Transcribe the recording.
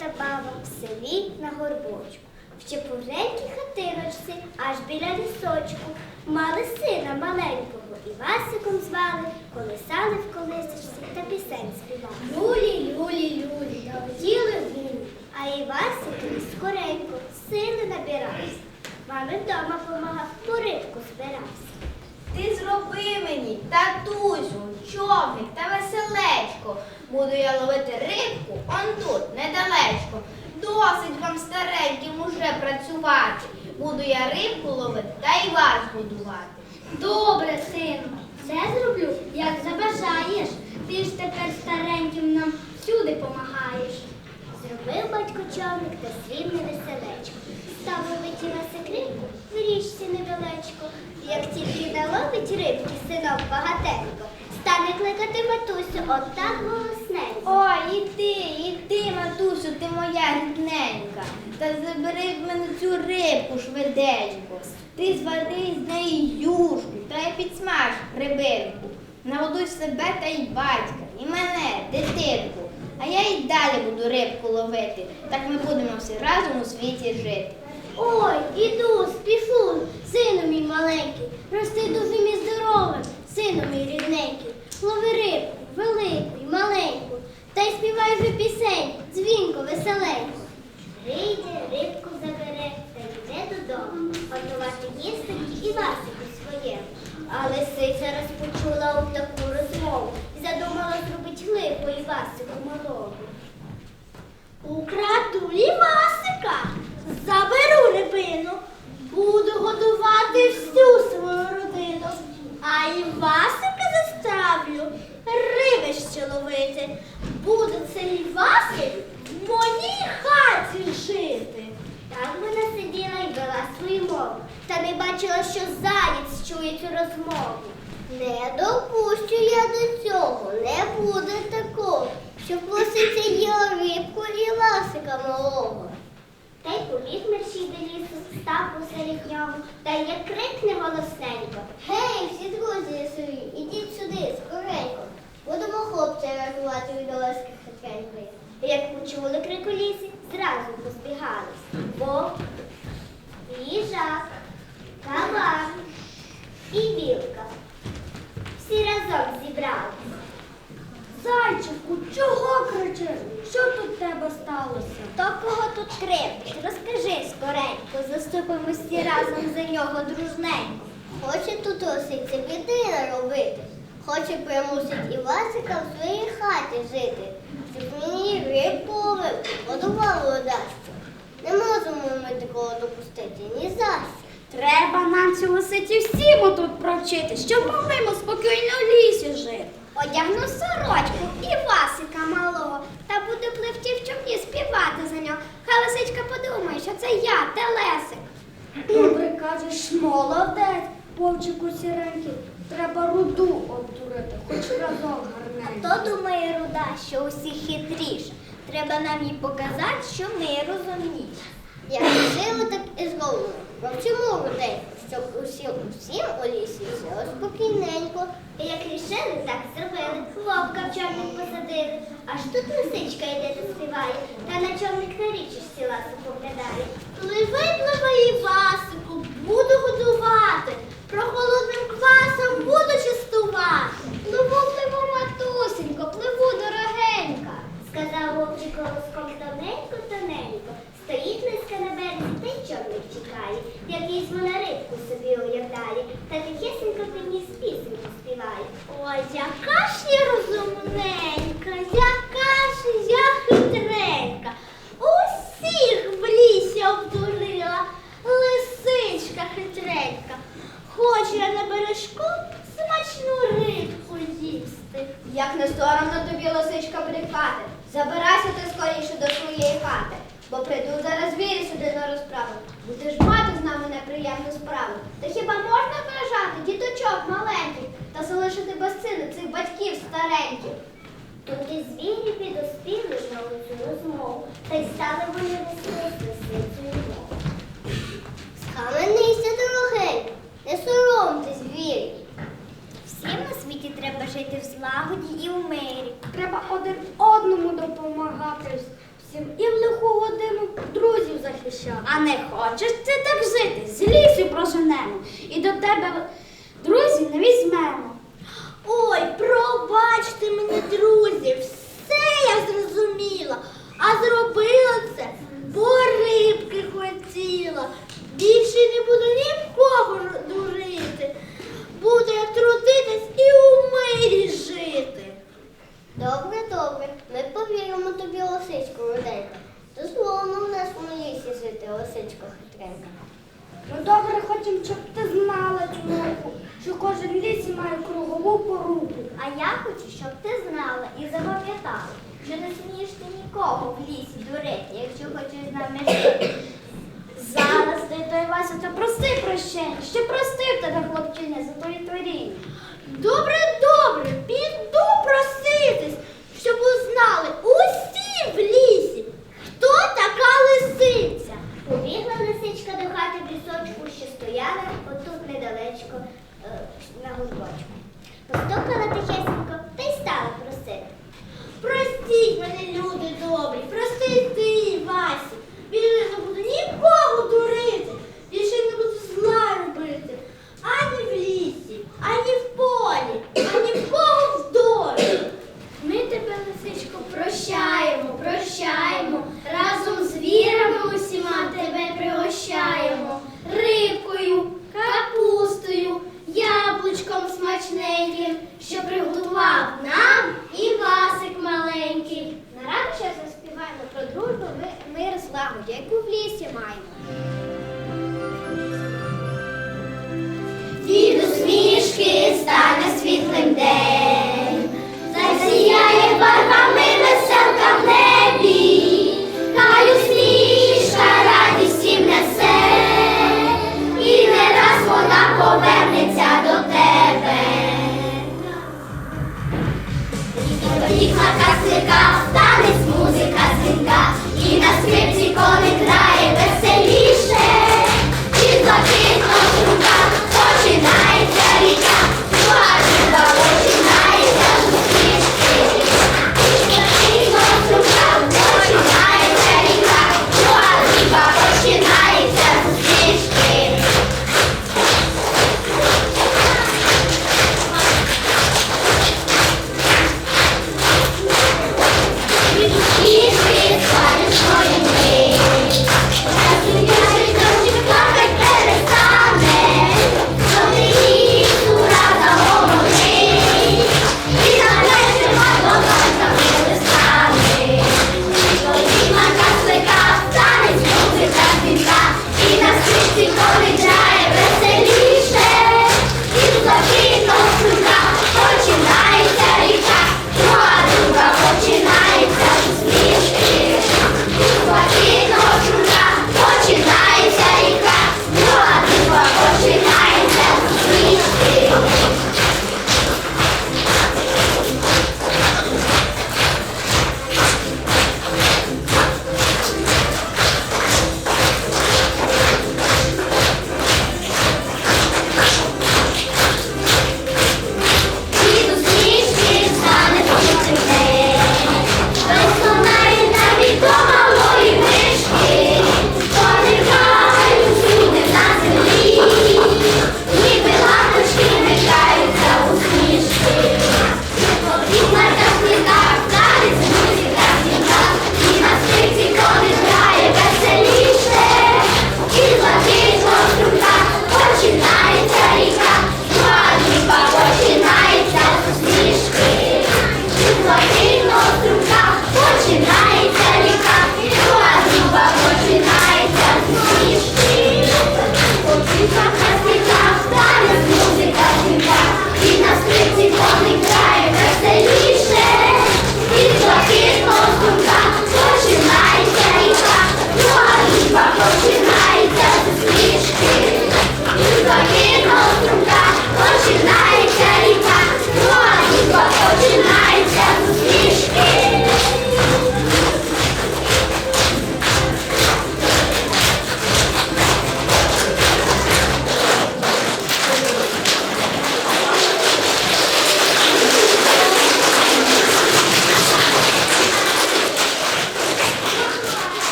та баба в селі на горбочку. В чепуренькій хатиночці, аж біля лісочку, мали сина маленького і Васиком звали, колисали в колисочці та пісень співали. Люлі, люлі, люлі, долетіли гулі, а Івасик скоренько сили набирався. Мами вдома помагав, по рибку збирався. Ти зроби мені, татусю, човник та веселечко. Буду я ловити рибку он тут, недалечко. Досить вам стареньким уже працювати. Буду я рибку ловити та й вас будувати. Добре, сину, все зроблю, як забажаєш. Ти ж тепер стареньким нам всюди помагаєш. Зробив батько човник та свій невеселечко. Ловити на секринку в річці недалечко. Як тільки наловить рибки синок багатенько, стане кликати матусю отак голосненько. Ой, іди, іди, матусю, ти моя рідненька. Та забери в мене цю рибку швиденько. Ти звари з неї юшку та й підсмаж рибинку. Нагодуй себе та й батька, і мене, дитинку. А я й далі буду рибку ловити. Так ми будемо всі разом у світі жити. Ой, іду, спішу, сину мій маленький, рости дуже мій здоровим, сину мій рідненький, лови рибку, велику й маленьку, та й співай вже пісень, дзвінко, веселенько. Вийде, рибку забере та йде додому, готувати їсти і Васику своєму. А лисиця розпочула у таку розмову і задумала зробить лихо і Васику малому. Украду Івасика, заберу рибину, буду годувати всю свою родину, а Івасика заставлю рибище ловити. Буде цей Івасик в моїй хаті жити. Так вона сиділа і вела свою мову, та не бачила, що заєць чує цю розмову. Не допущу я до цього, не буде такого, щоб лисиця їла рибку ласика малого. Та й побіг мерщій до лісу, став посеред нього, та як крикне голосненько. Гей, всі друзі лісові, ідіть сюди, скоренько. Будемо хлопця рятувати від олеських хитренької. Як почули крик у лісі, зразу позбігались. Вовк, їжак, кабан і білка. Всі разом зібрались. Зайчику, чого кричиш? Що тут в тебе сталося? То кого тут кривдиш? Розкажи заступимось всі разом за нього дружненько. Хоче тут лисиця біди робити, хоче примусить Івасика в своїй хаті жити, щоб мені рибку ловив, дасть. Не можемо ми такого допустити ні за що. Треба нам цю лисиці всім тут провчити, щоб могли ми спокійно в лісі жити. Одягну сорочку і Васика малого, та буду пливти в човні співати за нього. Хай лисичка подумає, що це я, Телесик. Добре кажеш, молодець, вовчику сіренький. Треба руду обдурити, хоч разок гарненько. Хто думає руда, що усі хитріша? Треба нам їй показати, що ми розумніші. Як сили, так і зробимо. Вчимо людей, щоб усім усім у лісі все спокійненько. І як рішили, так зробили. Вовка в човник посадили. Аж тут лисичка йде та співає, та на човник на річці ласу поглядає. Пливи, Як не соромно тобі лисичка брехати, забирайся ти скоріше до своєї хати, бо прийду зараз звірі сюди на розправу. Будеш мати з нами неприємну справу. Та хіба можна вражати діточок маленьких та залишити без сина цих батьків стареньких? що, а не хочеш ти так жити, з лісу проженемо і до тебе друзів не візьмемо. Ой, пробачте мені, друзі, все я зрозуміла, а зробила це, бо рибки хотіла. Більше не буду рибки. я хочу, щоб ти знала і запам'ятала, що не смієш ти нікого в лісі дурити, якщо хочеш з нами жити. Зараз ти той Вася, то прости прощення, ще простив тебе хлопчиня за твої творіння. Добре, добре, піду проситись, щоб узнали. маленьким, що пригодиться.